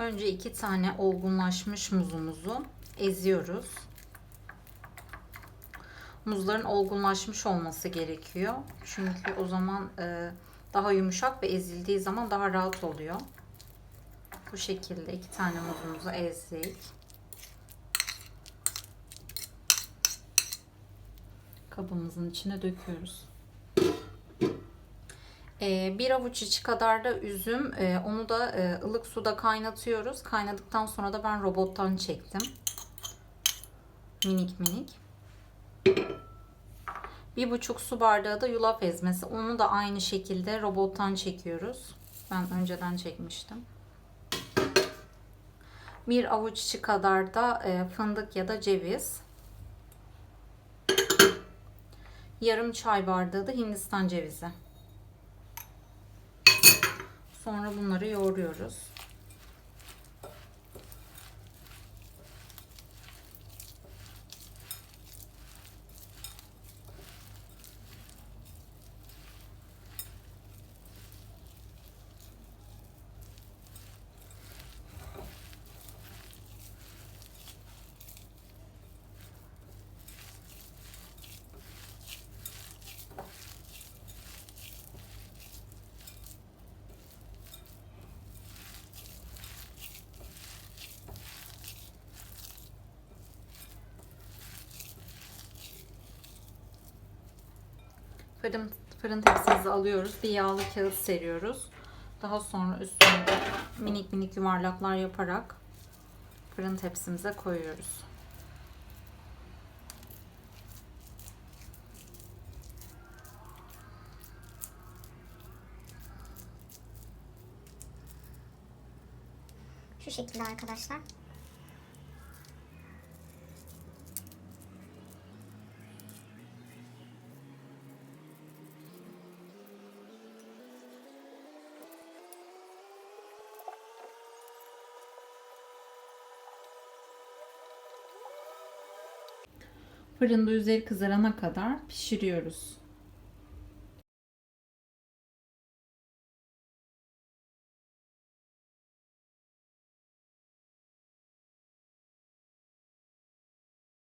Önce iki tane olgunlaşmış muzumuzu eziyoruz. Muzların olgunlaşmış olması gerekiyor. Çünkü o zaman e, daha yumuşak ve ezildiği zaman daha rahat oluyor. Bu şekilde iki tane muzumuzu ezdik. Kabımızın içine döküyoruz. E, bir avuç içi kadar da üzüm. E, onu da e, ılık suda kaynatıyoruz. Kaynadıktan sonra da ben robottan çektim. Minik minik. Bir buçuk su bardağı da yulaf ezmesi. Onu da aynı şekilde robottan çekiyoruz. Ben önceden çekmiştim. Bir avuç içi kadar da fındık ya da ceviz. Yarım çay bardağı da hindistan cevizi. Sonra bunları yoğuruyoruz. Fırın, fırın tepsimizi alıyoruz. Bir yağlı kağıt seriyoruz. Daha sonra üstüne de minik minik yuvarlaklar yaparak fırın tepsimize koyuyoruz. Şu şekilde arkadaşlar. Fırında üzeri kızarana kadar pişiriyoruz.